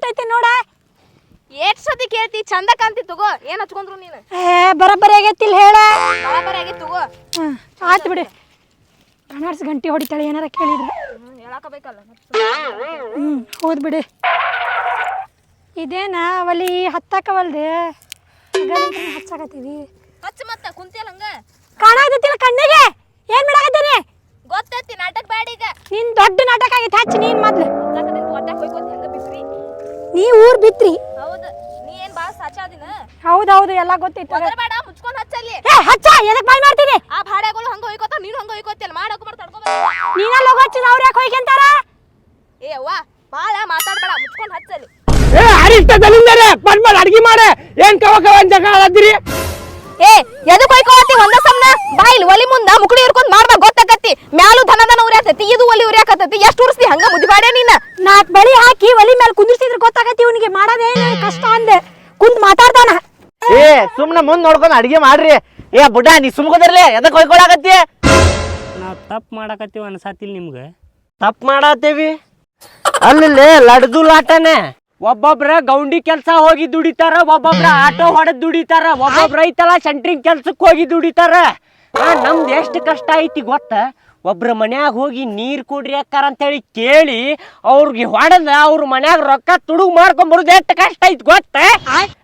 ಎಟ್ಟೈತಿ ನೋಡ? ಏಟ್ ಸತಿ ಕೇಳ್ತಿ ಚಂದ ಕಾಂತಿ ತಗೋ. ಏನ್ ಹಚ್ಕೊಂಡ್ರು ನೀನು? ಏ ಬರಬ್ಬರಿ ಆಗೈತಿಲ್ ಹೇಳ. ಬರಾಬರಿ ಆಗಿ ತಗೋ. ಹ್ಮ್ ಆತ್ ಬಿಡಿ. ಕಣಾಡ್ಸ್ ಗಂಟಿ ಹೊಡಿತಾಳೆ ಏನಾರ ಕೇಳಿದ್ರೆ. ಹೇಳಕಬೇಕಲ್ಲ ಹ್ಮ್ ಹೋದ್ ಬಿಡಿ. ಇದೇನಾ ಅವಲಿ ಹತ್ತಾಕವಲ್ದೆ? ಹಚ್ಚಾಕತ್ತೀವಿ ಹಚ್ಚ ಮತ್ತ ಕುಂತಿಯಲ್ಲ ಹಂಗ? ಕಾಣಾಕತ್ತಿಲ್ಲ ಕಣ್ಣಿಗೆ? ಏನ್ ಮಾಡಾಕತ್ತೀನಿ? ಗೊತ್ತೈತಿ ನಾಟಕ ಬ್ಯಾಡ ಈಗ. ನಿನ್ ದೊಡ್ಡ ನಾಟಕ ಆಗೈತೆ ಹಚ್ಚಿ ನೀನ್ ಮೊದ್ಲು ಗೊತ್ತಾಕದಿಂದ ಒಟ್ಟಾಗ ಹೋಯ್ಕೋತಿ ಹಂಗ ಬಿಸ್ರಿ ನೀ ಊರ್ ಬಿತ್ರಿ. ಹೌದು ನೀ ಏನ್ ಬಾ ಸಾಚಾದಿನ ಹೌದೌದು ಎಲ್ಲ ಗೊತ್ತಿತ್ತು ಒದರ ಬೇಡ ಮುಚ್ಕೊಂಡ್ ಹಚ್ಚಲ್ಲಿ ಏ ಹಚ್ಚ ಎದಕ್ ಬಾಯ್ ಮಾಡ್ತೀನಿ? ಆ ಭಾಡ್ಯಾಗಳು ಹಂಗ ಹೋಯ್ಕೋತ ನೀನು ಹಂಗ ಹೋಯ್ಕೋತಿಯಲ್ಲ ಮಾಡಕ್ ಮಾಡ್ ತಡ್ಕೊ ನೀನ ಲೋಗಚ್ಚ ಅವ್ರ ಯಾಕೆ ಹೋಯ್ಕಂತಾರ? ಏ ಅವ್ವ ಬಾಳ ಮಾತಾಡ್ಬೇಡ ಮುಚ್ಕೊಂಡ್ ಹಚ್ಚಲ್ಲಿ ಏ ಅರಿಷ್ಟ ತಲಿಂದರೆ ಬಂದ್ ಮಾಡಿ ಅಡ್ಗಿ ಮಾಡೆ. ಏನ್ ಕವ ಕವ ಅಂತ ಏ ಎದಕ್ ಹೋಯ್ಕೋತಿ ಒಂದ ಸಮನ? ಬಾ ಇಲ್ಲಿ ಒಲಿ ಮುಂದ. ಮುಕುಡಿ ಹಿಡ್ಕೊಂಡ್ ಮಾಡ್ಬಾ ಗೊತ್ತಾಕತ್ತಿ. ಮ್ಯಾಲು ದನ ದನ ಉರಿಯಾಕತ್ತಿ. ಇದು ಒಲಿ ಉರಿಯಾಕತ್ತಿ. ಎಷ್ಟು ಉರ್ಸ್ತಿ ಹಂಗ ಮುದಿಬಾಡೆ ನೀನ? ನಾಕ್ ಬಳಿ ಹಾಕಿ ಒಲಿ ಮೇಲೆ ಕುಂದಿರ್ಸಿದ್ರೆ ಗೊತ್ತಾಗತ್ತಿ ಇವನಿಗೆ. ಮಾಡೋದೇನು ಕಷ್ಟ ಅಂದೆ. ಕುಂತ್ ಮಾತಾಡ್ತಾನ ಏ ಸುಮ್ನೆ ಮುಂದ್ ನೋಡ್ಕೊಂಡ್ ಅಡಿಗೆ ಮಾಡ್ರಿ. ಏ ಬುಡ ನೀ ಸುಮ್ಕೋದಿರ್ಲಿ. ಎದಕ್ ಹೊಯ್ಕೊಳಕತ್ತಿ? ನಾವು ತಪ್ಪು ಮಾಡಕತ್ತೀವಿ ಅನ್ಸಾತಿಲ್ ನಿಮ್ಗೆ. ತಪ್ಪು ಮಾಡತ್ತೇವಿ ಅಲ್ಲಿ ಲಡ್ದು ಲಾಟನೆ. ಒಬ್ಬೊಬ್ರ ಗೌಂಡಿ ಕೆಲ್ಸ ಹೋಗಿ ದುಡಿತಾರ, ಒಬ್ಬೊಬ್ರ ಆಟೋ ಹೊಡೆದ್ ದುಡಿತಾರ, ಒಬ್ಬೊಬ್ರ ಐತಲ್ಲ ಸೆಂಟ್ರಿಂಗ್ ಕೆಲ್ಸಕ್ಕೆ ಹೋಗಿ ದುಡಿತಾರ. ನಮ್ದು ಎಷ್ಟು ಕಷ್ಟ ಐತಿ ಗೊತ್ತ? ಒಬ್ರ ಮನ್ಯಾಗ ಹೋಗಿ ನೀರು ಕೊಡ್ರಿ ಅಕ್ಕಾರ ಅಂತೇಳಿ ಕೇಳಿ ಅವ್ರಿಗೆ ಹೊಡೆದ ಅವ್ರ ಮನ್ಯಾಗ ರೊಕ್ಕ ತುಡುಗ್ ಮಾಡ್ಕೊಂಡ್ ಬರುದು ಎಷ್ಟು ಕಷ್ಟ ಐತಿ ಗೊತ್ತ?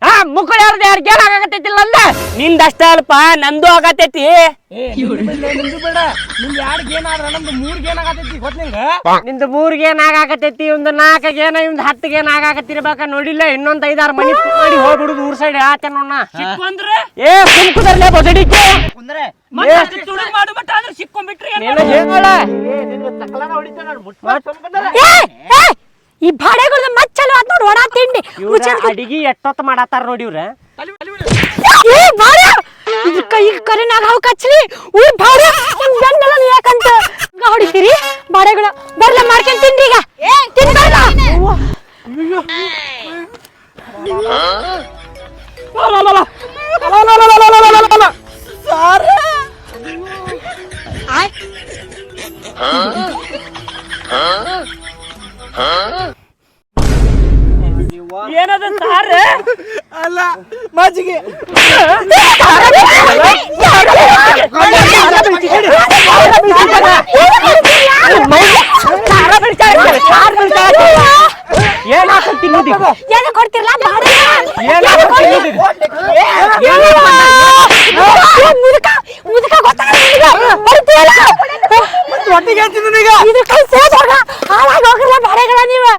ಆ ಮುಕ್ಕಳ ಯಾರ್ದು ಯಾರು ಗೇಲ್ ಆಗತ್ತಿಲ್ಲ ಅಂದ ನಿಂದ ಅಷ್ಟ ಅಲ್ಪ ನಂದು ಆಗತೈತಿ. ನಿಂದು ಮೂರ್ಗೆ ಏನಾಗತೈತಿ ಒಂದು ನಾಲ್ಕಗೆ ಏನ ಇವ್ದು ಹತ್ತಿಗೆ ಏನಾಗತ್ತಿರ್ಬೇಕ ನೋಡಿಲ್ಲ ಇನ್ನೊಂದ್ ಐದಾರು ಮನಿ ಮಾಡಿ ಹೋಗ್ಬಿಡುದು ಊರ್ ಸೈಡ್ ಆತ ನೋಣ ಏ ಕುಂಕುದರ್ಲೆ ಬಸಡಿಕೆ ಕುಂದ್ರೆ? ಮಾಡ್ಬಿಟ್ಟ ಅಂದ್ರೆ ಸಿಕ್ಕೊಂಡ್ಬಿಟ್ರಿ ಈ ಬಾಡೆಗಳ ಮಚ್ಚಲು ಅದ್ ನೋಡ್ ಒಣ ತಿಂಡಿ ಇವ್ರ ಅಡಿಗೆ ಎಷ್ಟೊತ್ತ ಮಾಡತ್ತಾರ ನೋಡಿ ಇವ್ರ ಏ ಬಾಡ ಇದು ಕೈಗೆ ಕರೆನಾಗ ಹಾವು ಕಚ್ಚಲಿ ಉಯ್ ಬಾಡೆ ನಿಮ್ ಯಾಕಂತ ಹೊಡಿತೀರಿ ಬಾಡೆಗಳ ಬರ್ಲ ಮಾಡ್ಕೊಂಡ್ ತಿನ್ರಿ ಈಗ ತಿನ್ಬಾರ್ದ ಏನದ ಸಾರ ಅಲ್ಲ ಮಜ್ಜಿಗೆ ಏನ ಕೊಡ್ತಿರ್ಲ ನೋಡಿ ಮುದುಕ ಮುದುಕ ಗೊತ್ತಾಗಲ್ಲ ನಿನಗೆ ಮತ್ತೆ ಒಟ್ಟಿಗೆ ಹೇಳ್ತೀನಿ ಈಗ? ಕೈ ಹೋಗ ಹಾಳಾಗಿ ಹೋಗಿರ್ಲ ಬಾಡೆಗಳ ನೀವು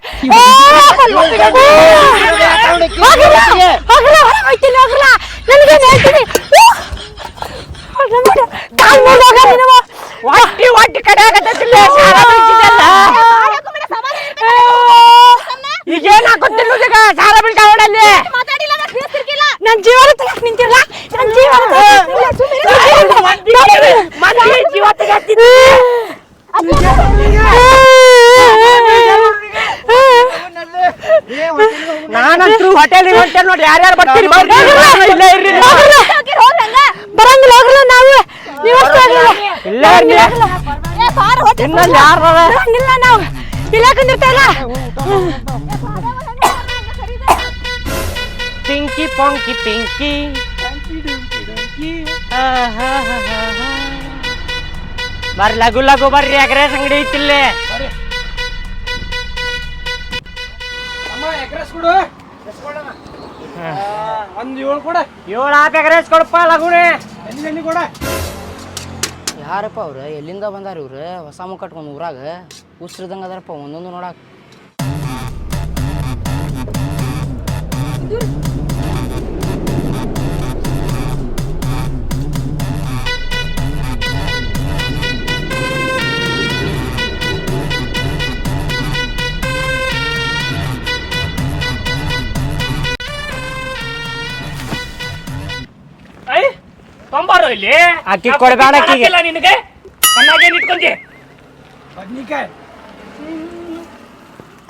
ಹೋಟೆಲ್ ನೋಡ್ರಿ ನೋಡಿ ಯಾರ್ಯಾರು ಬರ್ತೀರಿ? ಇಲ್ಲ ಇರ್ರಿ ನೀವು. ಹೋಗಿರ್. ಹೋಗ್ರಿ ಹಂಗ. ಬರಂಗಿಲ್ಲ. ಹೋಗ್ರಲ್ಲ ನಾವು. ಇಲ್ಲ ಇರ್ರಿ. ಇನ್ನೊಂದು ಯಾರು ಇಲ್ಲ ಪಿಂಕಿ ಪೊಂಕಿ ಪಿಂಕಿ. ಬರ್ರಿ ಲಘು ಲಘು ಬರ್ರಿ ಅಗ್ರೆಸ್ ಅಂಗಡಿ ಐತಿಲ್ಲೇ ಒಂದ್ ಏಳು ಕೂಡ. ಏಳು ಹಾಕಿ ಅಗ್ರೆಸ್ ಕೊಡಪ್ಪ ಲಗುನೆ. ಎಲ್ಲಿ ಕೂಡ. ಯಾರಪ್ಪ ಅವ್ರು? ಎಲ್ಲಿಂದ ಬಂದಾರ ಇವ್ರು? ಹೊಸ ಮುಖ ಕಟ್ಕೊಂಡು ಊರಾಗ? ಉಸ್ರಿದಂಗ ಅದಾರಪ್ಪ ಒಂದೊಂದು ನೋಡಾಕ. ಇಲ್ಲಿ? ಅಕ್ಕಿ ಕೊಡ್ಬೇಡ ಆಕಿಗೆ. ಇಲ್ಲ ನಿನಗೆ. ಕಣ್ಣಾಗೇನ್ ಇಟ್ಕೊಂತಿ ಬದ್ನಿಕಾಯಿ.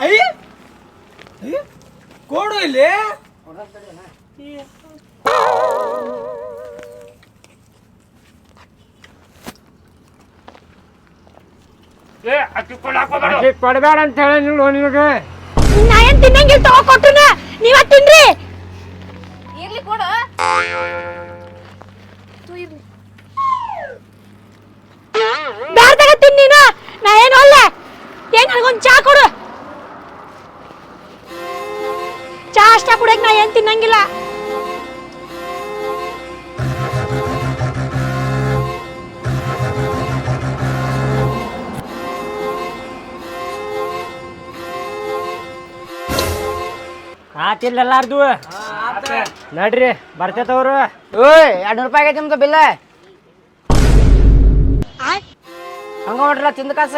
ಅಯ್ಯ ಅಯ್ಯ ಕೊಡು ಇಲ್ಲಿ. ಏ ಅಕ್ಕಿ ಕೊಡಾಕ ಆಕಿ ಕೊಡ್ಬೇಡ. ಅಂತ ಹೇಳಿ ನಿನಗೆ. ನಾ ಏನ್ ತಿನ್ನಂಗಿಲ್ಲ ತಗೋ ಕೊಟ್ಟುನ? ನೀವ ತಿನ್ರಿ. ಇರ್ಲಿ ಕೊಡು ಬ್ಯಾರ್ದಾಗ ತಿನ್ ನೀನು ನಾ ಏನು ಅಲ್ಲ ನನಗೊಂದ್ ಚಾ ಕೊಡು. ಚಾ ಅಷ್ಟ ಕುಡಿಯಕ್ ನಾ ಏನ್ ತಿನ್ನಂಗಿಲ್ಲ. ಆತಿಲ್ಲ ಎಲ್ಲಾರ್ದು? ನಡ್ರಿ ಬರ್ತೇತವ್ರು. ಓಯ್ ಎರಡು ರೂಪಾಯಿ ಆಗೈತಿ ನಿಮ್ದು ಬಿಲ್ಲ. ಹಂಗ ನೋಡ್ರಲ್ಲ ತಿಂದ ಕಾಸ.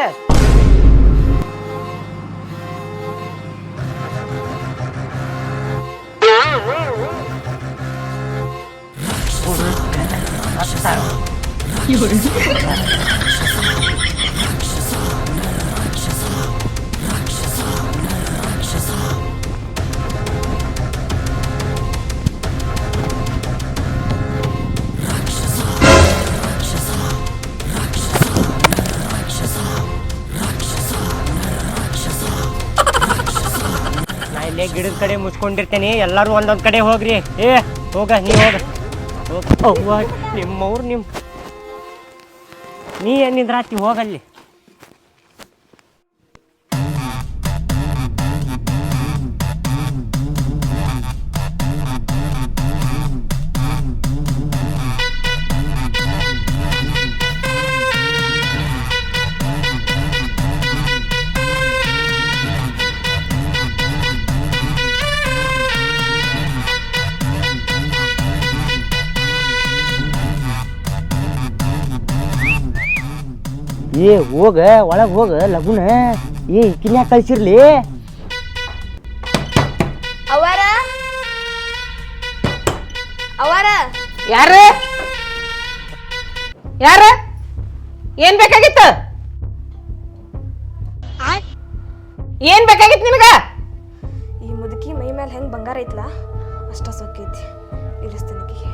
ನಾ ಇಲ್ಲೇ ಗಿಡದ ಕಡೆ ಮುಚ್ಕೊಂಡಿರ್ತೇನೆ. ಎಲ್ಲರೂ ಒಂದೊಂದ್ ಕಡೆ ಹೋಗ್ರಿ. ಏ ಹೋಗ ನೀ ಹೋಗ. ನಿಮ್ಮವ್ರು ನಿಮ್ಮ ನೀ ಏನಿದ್ರಾತಿ ಹೋಗಲ್ಲಿ. ಏ ಹೋಗ ಒಳಗೆ ಹೋಗ ಲಗುನ. ಏ ಕಿನ್ಯಾಗ ಕಳ್ಸಿರ್ಲಿ? ಅವರ? ಅವರ? ಯಾರ? ಯಾರ? ಏನ್ ಬೇಕಾಗಿತ್ತು? ಏನ್ ಬೇಕಾಗಿತ್ತು ನಿನಗ ಈ ಮುದುಕಿ ಮೈ ಮೇಲೆ ಹೆಂಗ್ ಬಂಗಾರ ಐತ್ಲಾ? ಅಷ್ಟ ಸೊಕ್ಕೈತಿ. ಇಲಸ್ತನಕ್ಕೆ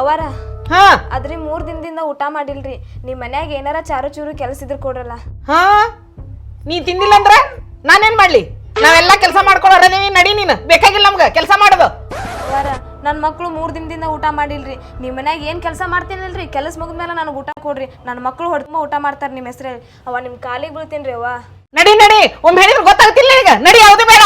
ಅವರ? ಹಾ. ಅದ್ರಿ ಮೂರ್ ದಿನದಿಂದ ಊಟ ಮಾಡಿಲ್ರಿ. ನಿಮ್ ಮನ್ಯಾಗ ಏನಾರ ಚಾರು ಚೂರು ಕೆಲಸ ಇದ್ರ ಕೊಡ್ರಲ್ಲ. ಹಾ. ನೀ ತಿಂದಿಲ್ಲ ಅಂದ್ರ ನಾನೇನ್ ಮಾಡ್ಲಿ? ನಾವೆಲ್ಲ ಕೆಲಸ ನೀ ನಡಿ ನೀನು. ಬೇಕಾಗಿಲ್ಲ ನಮ್ಗ. ಕೆಲಸ ಮಾಡೋದು. ನನ್ ನನ್ನ ಮಕ್ಳು ಮೂರ್ ದಿನದಿಂದ ಊಟ ಮಾಡಿಲ್ರಿ. ನಿಮ್ ಮನ್ಯಾಗ ಏನ್ ಕೆಲಸ ಮಾಡ್ತೀನಲ್ರಿ? ಕೆಲಸ ಮುಗಿದ್ಮೇಲೆ ನನಗೆ ಊಟ ಕೊಡ್ರಿ. ನನ್ನ ಮಕ್ಳು ಹೊಡ್ಕೊಂಬ ಊಟ ಮಾಡ್ತಾರ ನಿಮ್ಮ ಹೆಸರಲ್ಲಿ. ಅವ ನಿಮ್ ಕಾಲಿಗೆ ಬೀಳ್ತೀನ್ರಿ ಅವ್ವ. ನಡಿ ನಡಿ. ಒಮ್ಮೆ ಹೇಳಿದ್ರೆ ಗೊತ್ತಾಗ್ತಿಲ್ಲ ಈಗ. ನಡಿ ಯಾವ್ದು ಬೇಡ.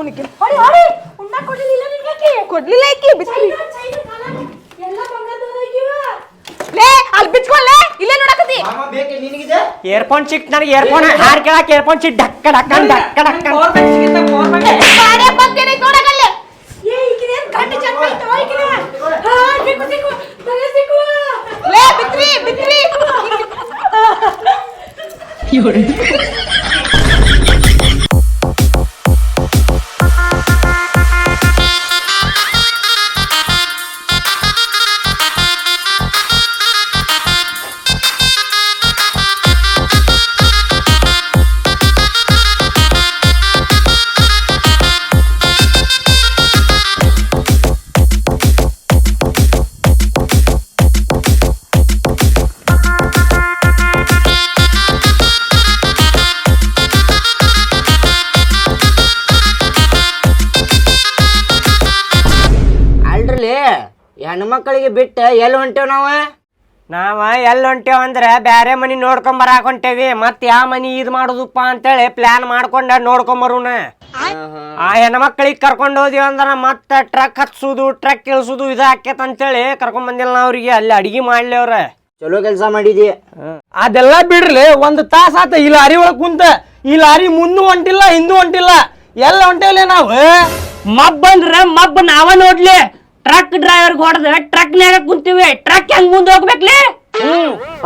ನಾವು ಹೊಡಿ ಹೊಡಿ ಉಣ್ಣ ಕೊಡ್ಲಿಲ್ಲ ನಿನ್ಗೆ ಕೊಡ್ಲಿಲ್ಲ ಎಲ್ಲ ಬಂಗಾರದವ್ರಾಗಿವ ಲೇ ಅಲ್ಲಿ ಬಿಚ್ಕೊಳ್ಳೆ ಇಲ್ಲೇ ನೋಡಕತ್ತಿ. ಚಿಕ್ ನನಗೆ ಇಯರ್ಫೋನ್ ಹಾರ್ ಡಕ್ಕ ಡಕ್ಕ ಬಾಡೆ ಬಂದೇನೆ ನೋಡಕಲ್ಲ ಏ ಗಂಡ ಜನ್ಮ ಈಗಿನ ಹಾ ಸಿಕ್ಕು ಸಿಕ್ಕು ತಲೆ ಸಿಕ್ಕು. ಲೇ ಬಿತ್ರಿ ಬಿತ್ರಿ. ಮಕ್ಕಳಿಗೆ ಬಿಟ್ಟು ಎಲ್ಲಿ ಹೊಂಟೇವ್ ನಾವು? ನಾವ ಎಲ್ಲಿ ಹೊಂಟೇವ್ ಅಂದ್ರ ಬ್ಯಾರೆ ಮನಿ ನೋಡ್ಕೊಂಡ್ ಬರಾಕ್ ಹೊಂಟೇವಿ. ಮತ್ ಯಾವ ಮನಿ ಇದ್ ಮಾಡುದಪ್ಪ ಅಂತೇಳಿ ಪ್ಲಾನ್ ಮಾಡ್ಕೊಂಡ ನೋಡ್ಕೊಂಡ್ ಬರೋಣ. ಆ ಹೆಣ್ಮಕ್ಳಿಗೆ ಕರ್ಕೊಂಡು ಹೋದಿವಿ ಅಂದ್ರೆ ಮತ್ತೆ ಟ್ರಕ್ ಹತ್ಸುದು ಟ್ರಕ್ ಇಳಿಸುದು ಇದು ಆಕೇತ್ ಅಂತೇಳಿ ಕರ್ಕೊಂಡ್ ಬಂದಿಲ್ಲ ನಾ ಅವ್ರಿಗೆ. ಅಲ್ಲಿ ಅಡಿಗೆ ಮಾಡ್ಲಿ ಅವ್ರ. ಚಲೋ ಕೆಲಸ ಮಾಡಿದಿ. ಅದೆಲ್ಲ ಬಿಡ್ರಿ ಒಂದು ತಾಸ ಆತ. ಈ ಲಾರಿ ಒಳಗ್ ಕುಂತ ಈ ಲಾರಿ ಮುಂದೂ ಹೊಂಟಿಲ್ಲ ಹಿಂದೂ ಹೊಂಟಿಲ್ಲ. ಎಲ್ಲ ಹೊಂಟೇವ್ಲೆ ನಾವು? ಮಬ್ ಬಂದ್ರೆ ಮಬ್ ನಾವ ನೋಡ್ಲಿ. ಟ್ರಕ್ ಡ್ರೈವರ್ ಹೊಡೆದ ಟ್ರಕ್ನ್ಯಾಗ ಕುಂತೀವಿ ಟ್ರಕ್ ಹೆಂಗ್ ಮುಂದೆ ಹೋಗ್ಬೇಕ್ಲಿ?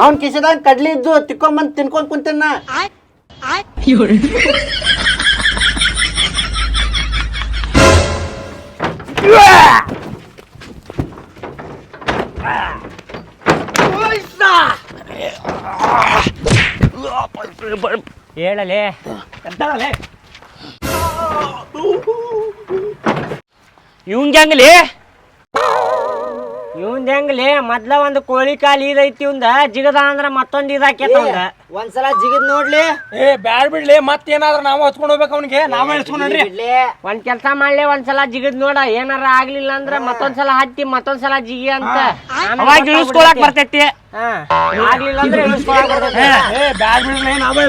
ಅವ್ನ್ ಕಿಸದಾಗ ಕಡ್ಲಿ ಇದ್ದು ತಿಕ್ಕೊಂಬಂದ್ ತಿನ್ಕೊಂಡ್ ಕುಂತೇನ ಹೇಳಲೇ. ಇವಂಗ್ ಹೆಂಗ್ಲಿ ಇವಂದ್ ಹೆಂಗ್ಲಿ? ಮೊದ್ಲ ಒಂದು ಕೋಳಿ ಕಾಲಿ ಇದೈತಿ ಇವಂದ ಜಿಗದ ಅಂದ್ರ ಮತ್ತೊಂದ್ ಇದಾಕೇತ ಅವಂದ. ಒಂದ್ಸಲ ಜಿಗದ್ ನೋಡ್ಲಿ. ಏ ಬ್ಯಾಡ್ ಬಿಡ್ಲಿ ಮತ್ತೇನಾದ್ರೂ ನಾವು ಹಚ್ಕೊಂಡ್ ಹೋಗ್ಬೇಕು ಅವ್ನಿಗೆ. ನಾವ್ ಇಳ್ಸ್ಕೊಂಡ್ ನೋಡ್ರಿ. ಒಂದ್ ಕೆಲ್ಸ ಮಾಡ್ಲಿ ಒಂದ್ಸಲ ಜಿಗದ್ ನೋಡ ಏನಾರ ಆಗ್ಲಿಲ್ಲ ಅಂದ್ರ ಮತ್ತೊಂದ್ಸಲ ಹತ್ತಿ ಮತ್ತೊಂದ್ಸಲ ಜಿಗಿ ಅಂತ. ಅವಾಗ ಇಳಿಸ್ಕೊಳಕ್ ಬರ್ತೈತಿ. ಹಾ, ಆಗ್ಲಿಲ್ಲ ಅಂದ್ರೆ ಇಳಿಸ್ಕೊಳಕ್ ಬರ್ತೈತಿ. ಏ ಬ್ಯಾಡ್ ಬಿಡ್ಲಿ ನಾವ್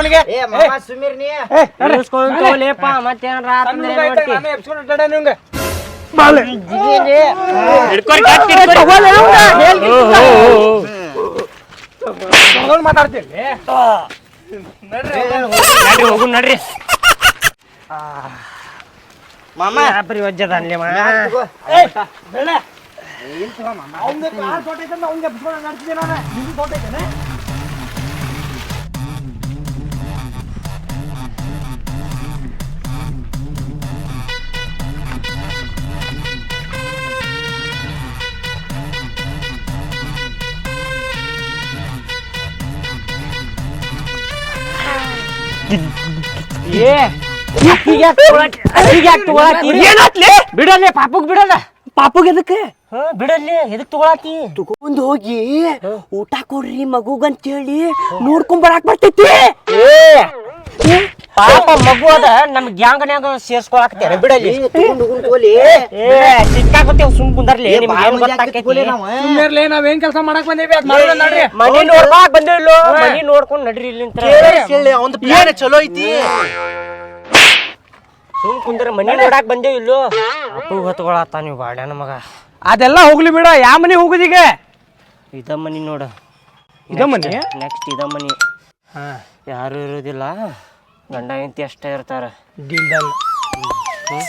ಅವ್ನಿಗೆ. ಏ ಮಾಮ ಸುಮೀರ್ ನೀ ಇಳಿಸ್ಕೊಂಡ್ ತಗೋಲೇಪ ಮತ್ತೇನಾರ ಆತಂದ್ರೆ ಏನ್ ತಗೊಂಡ್ ಮಾತಾಡ್ತೀನಿ. ನಡ್ರಿ ಹೋಗು ನಡ್ರಿ ಮಾಮ. ಬರೀ ವಜ್ಜದ ಅನ್ಲಿ ಮಾಮ? ಅವ್ನ್ದು ಕಾರ್ ತೋಟ ಅಂತ ಅವ್ನ್ಗೆ ನಡ್ತಿದ್ದೆ ನಾನು. ನಿಮ್ದು ತೊಟ್ಟೈತೇನೆ? ಏ? ಬಿಡಲ್ಲ ಪಾಪುಗ್ ಬಿಡಲ್ಲ. ಪಾಪುಗ್ ಎದಕ್ಕೆ? ಬಿಡಲ್ಲಿ ಎದಕ್ ತಗೊಳತಿ ತಗೊಂಡ್ ಹೋಗಿ ಊಟ ಕೊಡ್ರಿ ಮಗುಗಂತೇಳಿ ನೋಡ್ಕೊಂಡ್ ಬರಾಕ್ ಬರ್ತೈತಿ. ಪಾಪ ಮಗು ಅದ ನಮ್ ಗ್ಯಾಂಗನ್ಯಾಗ ಸೇರ್ಸ್ಕೊಳಕ್ತೇನೆ ಬಿಡಲಿ ಸಿಕ್ಕಾಕತ್ತೇವ್ ಸುಮ್ ಕುಂದರ್ಲಿ ನಾವೇನ್ ಕೆಲಸ ಮಾಡಕ್ ಬಂದೇವಿ ಅದ್ ಮಾಡೋಣ ನೋಡ್ರಿ. ಮನಿ ನೋಡ್ಕೊಂಡ್ ಬಂದಿಲ್ಲೋ ಮನಿ ನೋಡ್ಕೊಂಡ್ ನಡ್ರಿ ಇಲ್ಲಿ ಒಂದ್ ಪ್ಲಾನ್ ಚಲೋ ಐತಿ. ಸುಮ್ ಕುಂದ್ರ ಮನಿ ನೋಡಾಕ್ ಬಂದೇವ್ ಇಲ್ಲೋ. ಅಪ್ಪು ಹೊತ್ಕೊಳತ್ತ ನೀವು ಬಾಡ್ಯಾನ ಮಗ. ಅದೆಲ್ಲ ಹೋಗ್ಲಿ ಬಿಡ ಯಾವ ಮನಿ ಹೋಗುದೀಗ ಇದ ಮನಿ ನೋಡ. ಇದ ಮನಿ? ನೆಕ್ಸ್ಟ್ ಇದ ಮನಿ. ಯಾರು ಇರೋದಿಲ್ಲ. ಗಂಡ ಹೆಂಡತಿ ಅಷ್ಟೇ ಇರ್ತಾರ.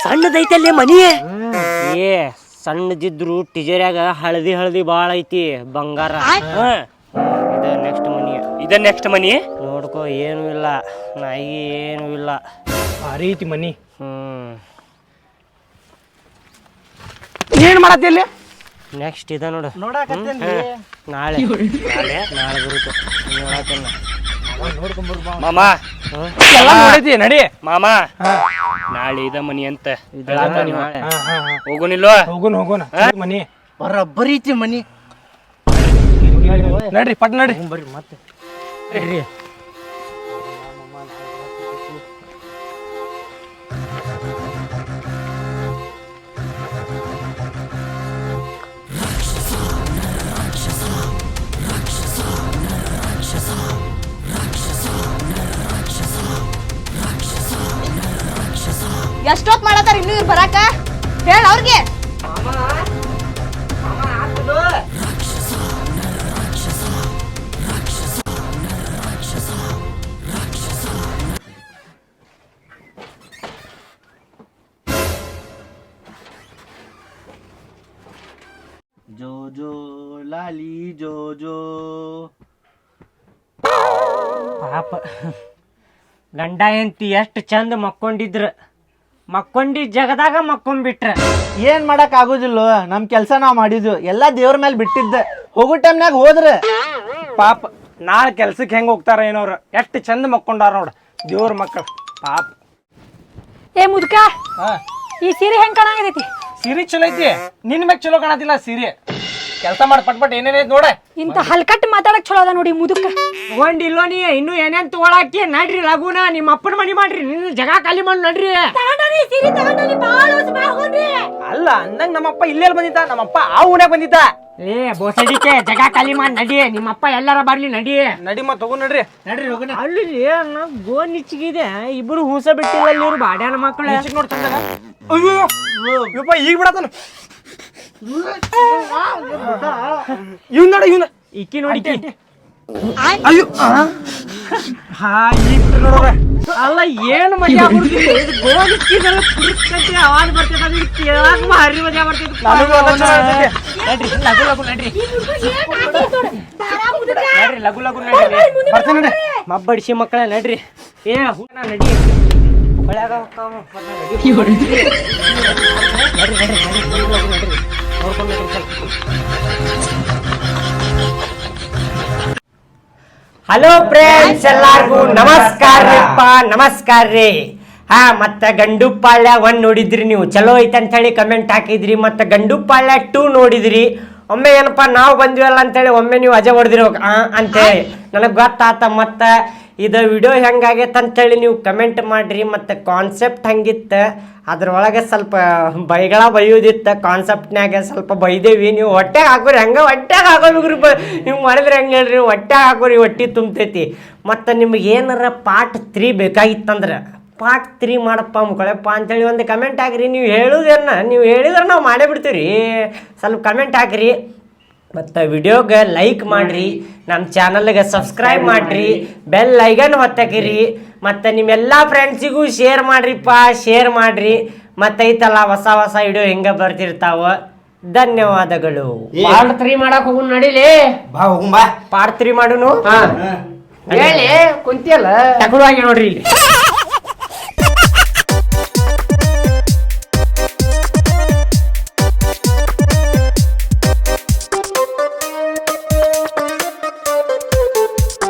ಸಣ್ಣದೈತಲ್ಲೇ ಮನಿ ಏ ಸಣ್ಣದಿದ್ರು ಟಿಜರ್ಯಾಗ ಹಳದಿ ಹಳದಿ ಬಾಳ ಐತಿ ಬಂಗಾರ. ಇದ ನೆಕ್ಸ್ಟ್ ಮನಿ. ಇದ ನೆಕ್ಸ್ಟ್ ಮನಿ? ನೋಡ್ಕೋ ಏನು ಇಲ್ಲ. ನಾಯಿ ಏನು ಇಲ್ಲ. ಭಾರಿ ಐತಿ ಮನಿ. ಹ್ಮ್. ಏನ್ ಮಾಡತ್ತಿ ಇಲ್ಲಿ? ನೆಕ್ಸ್ಟ್ ಇದ ನೋಡು. ನಾಳೆ ನಾಳೆ. ನಾಳೆ ಬರುತ್ತೆ. ನೋಡತ್ತೇನ ಮಾಮ. ಎಲ್ಲ ನೋಡಿದ್ದಿ ನಡಿ. ಮಾಮ. ನಾಳೆ ಇದ ಮನಿ ಅಂತ. ಹೋಗುನಿಲ್ವಾ ಹೋಗುನಿಲ್ವ ಹೋಗುನ್ ಹೋಗುನ್. ಮನಿ. ಬರಬ್ಬರಿ ಐತಿ ಮನಿ. ನಡ್ರಿ ಪಟ್ ನಡ್ರಿ. ಎಷ್ಟೊತ್ ಮಾಡತ್ತಾರ ಇನ್ನೂ ಇವ್ರು ಬರಾಕ? ಹೇಳ ಅವ್ರಿಗೆ. ಜೋ ಜೋ ಲಾಲಿ ಜೋ ಜೋ. ಪಾಪ ಗಂಡ ಎಂತಿ ಎಷ್ಟು ಚಂದ ಮಕ್ಕೊಂಡಿದ್ರ. ಮಕ್ಕೊಂಡಿದ್ ಜಗದಾಗ ಮಕ್ಕೊಂಡ್ಬಿಟ್ರ. ಏನ್ ಮಾಡಕ್ ಆಗುದಿಲ್ಲ ನಮ್ ಕೆಲ್ಸ ನಾವ್ ಮಾಡಿದ್ವು. ಎಲ್ಲಾ ದೇವ್ರ ಮೇಲೆ ಬಿಟ್ಟಿದ್ದ. ಹೋಗೋ ಟೈಮ್ನಾಗ ಹೋದ್ರ. ಪಾಪ ನಾಳೆ ಕೆಲ್ಸಕ್ ಹೆಂಗ್ ಹೋಗ್ತಾರ ಏನೋರು? ಎಷ್ಟು ಚಂದ ಮಕ್ಕೊಂಡಾರ ನೋಡ. ದೇವ್ರ ಮಕ್ಕಳು ಪಾಪ. ಏ ಮುದ್ಕ ಈ ಸೀರೆ ಹೆಂಗ್ ಕಾಣಾಗತೈತಿ? ಸೀರೆ ಚಲೋ ಐತಿ. ನಿನ್ ಮ್ಯಾಗ ಚಲೋ ಕಾಣತಿಲ್ಲ ಸೀರೆ. ಕೆಲಸ ಮಾಡಿ ಪಟ್ ಪಟ್ ಏನೇನೈತ್ ನೋಡ. ಇಂತ ಹಲ್ಕಟ್ ಮಾತಾಡಕ್ ಚಲೋ ಅದ ನೋಡಿ ಮುದುಕ. ತಗೊಂಡಿಲ್ಲೋ ನೀ? ಇನ್ನು ಏನೇನ್ ತಗೊಳಕ್ಕೆ? ನಡ್ರಿ ಲಗುನ ನಿಮ್ಮ ಅಪ್ಪನ ಮನಿ ಮಾಡ್ರಿ. ನಿನ್ನ ಜಗ ಖಾಲಿ ಮಾಡಿ ನಡ್ರಿ. ಅಲ್ಲ ಅಂದಂಗ ನಮ್ಮಪ್ಪ ಇಲ್ಲೇ ಬಂದಿದ್ದ. ನಮ್ಮಪ್ಪ ಆ ಊನೆ ಬಂದಿದ್ದ. ಏ ಬೋಸಡಿಕೆ ಜಗ ಖಾಲಿ ಮಾಡಿ ನಡಿ. ನಿಮ್ಮಪ್ಪ ಎಲ್ಲಾರ ಬರ್ಲಿ ನಡಿ. ನಡಿ ಮತ್ ತಗೋ ನಡ್ರಿ. ನಡ್ರಿ ಹೋಗೋಣ ಅಲ್ಲಿ ಗೋ ನಿಚ್ಚಿಗಿದೆ. ಇಬ್ರು ಹೂಸ ಬಿಟ್ಟಿಲ್ಲ ಇವ್ರು ಬಾಡ್ಯಾನ ಮಕ್ಕಳು ನೋಡ್ತಾರ ನೋಡ್ ಚಂದಾಗ. ಅಯ್ಯೋ ಯಪ್ಪ ಈಗ ಬಿಡತಾನ ಇವ್ ನೋಡ ಇವ್ನ ಇಕ್ಕಿ ನೋಡಿ ಇಕ್ಕಿ. ಅಯ್ಯೋ ಹಾ ನೋಡ್ರ ಅಲ್ಲ ಏನು ಮಜಾ ಅವಾಜ್ ಬರ್ತೈತೆ ಕೇಳಾಕ ಭಾರಿ ಬರ್ತೈತೆ. ನಡ್ರಿ ಬರ್ತೀನಿ ಮಬ್ಬಡಿಸಿ ಮಕ್ಕಳ ನಡ್ರಿ ಏ ಹೂನ ನಡಿ. ನಡ್ರಿ, ನಡ್ರಿ, ನಡ್ರಿ, ಹಲೋ ಫ್ರೆಂಡ್ಸ್ ಎಲ್ಲಾರ್ಗೂ ನಮಸ್ಕಾರ ರೀಪ್ಪ ನಮಸ್ಕಾರ ರೀ ಹಾ, ಮತ್ತೆ ಗಂಡು ಪಾಳ್ಯ ಒನ್ ನೋಡಿದ್ರಿ ನೀವು. ಚಲೋ ಅಂತ ಹೇಳಿ ಕಮೆಂಟ್ ಹಾಕಿದ್ರಿ. ಮತ್ತೆ ಗಂಡು ಪಾಳ್ಯ ಟೂ ನೋಡಿದ್ರಿ. ಒಮ್ಮೆ ಏನಪ್ಪ, ನಾವು ಬಂದಿವಲ್ಲ ಅಂತೇಳಿ ಒಮ್ಮೆ ನೀವು ಅಜೆ ಹೊಡೆದಿರ್ಬೇಕು ಆ, ಅಂತೇಳಿ. ನನಗೆ ಗೊತ್ತಾತ ಮತ್ತ ಇದು ವಿಡಿಯೋ ಹೆಂಗಾಗೈತೆ ಅಂತೇಳಿ ನೀವು ಕಮೆಂಟ್ ಮಾಡಿರಿ, ಮತ್ತು ಕಾನ್ಸೆಪ್ಟ್ ಹಂಗಿತ್ತು, ಅದ್ರೊಳಗೆ ಸ್ವಲ್ಪ ಬೈಗಳ ಬೈಯೋದಿತ್ತು ಕಾನ್ಸೆಪ್ಟ್ನ್ಯಾಗ ಸ್ವಲ್ಪ ಬೈದೇವಿ. ನೀವು ಹೊಟ್ಟೆ ಹಾಕೋರಿ, ಹಂಗೆ ಹೊಟ್ಟೆಗೆ ಹಾಕೋಬೇಕ್ರಿ ಬ, ನೀವು ಮಾಡಿದ್ರೆ ಹೆಂಗೆ ಹೇಳ್ರಿ, ಹೊಟ್ಟೆ ಹಾಕೋರಿ, ಹೊಟ್ಟೆ ತುಂಬ್ತೈತಿ. ಮತ್ತು ನಿಮ್ಗೆ ಏನಾರ ಪಾರ್ಟ್ ತ್ರೀ ಬೇಕಾಗಿತ್ತಂದ್ರೆ ಪಾರ್ಟ್ ತ್ರೀ ಮಾಡಪ್ಪ ಮುಕೊಳ್ಳಪ್ಪ ಅಂತೇಳಿ ಒಂದು ಕಮೆಂಟ್ ಹಾಕ್ರಿ. ನೀವು ಹೇಳೋದನ್ನ ನೀವು ಹೇಳಿದ್ರೆ ನಾವು ಮಾಡೇ ಬಿಡ್ತೀವಿ ಸ್ವಲ್ಪ ಕಮೆಂಟ್ ಹಾಕ್ರಿ. ಮತ್ತು ವಿಡಿಯೋಗೆ ಲೈಕ್ ಮಾಡಿರಿ. ನಮ್ಮ ಚಾನಲ್ಗೆ ಸಬ್ಸ್ಕ್ರೈಬ್ ಮಾಡಿರಿ. ಬೆಲ್ ಐಗನ್ ಹೊತ್ತಕಿರಿ ಮತ್ತು ನಿಮ್ಮೆಲ್ಲ ಫ್ರೆಂಡ್ಸಿಗೂ ಶೇರ್ ಮಾಡ್ರಿಪ್ಪ. ಶೇರ್ ಮಾಡಿರಿ. ಮತ್ತೈತಲ್ಲ ಹೊಸ ಹೊಸ ವಿಡಿಯೋ ಹೆಂಗೆ ಬರ್ತಿರ್ತಾವ. ಧನ್ಯವಾದಗಳು. ಪಾರ್ಟ್ ತ್ರೀ ಮಾಡಕ್ ಹೋಗುನ್ ನಡಿಲಿ? ಬಾ ಹೋಗುಂಬಾ ಪಾರ್ಟ್ ತ್ರೀ ಮಾಡುನು? ಹೇಳಿ ಕುಂತಿಯಲ್ಲ? ತಗೊಳ್ಳಿ ನೋಡ್ರಿ ಇಲ್ಲಿ.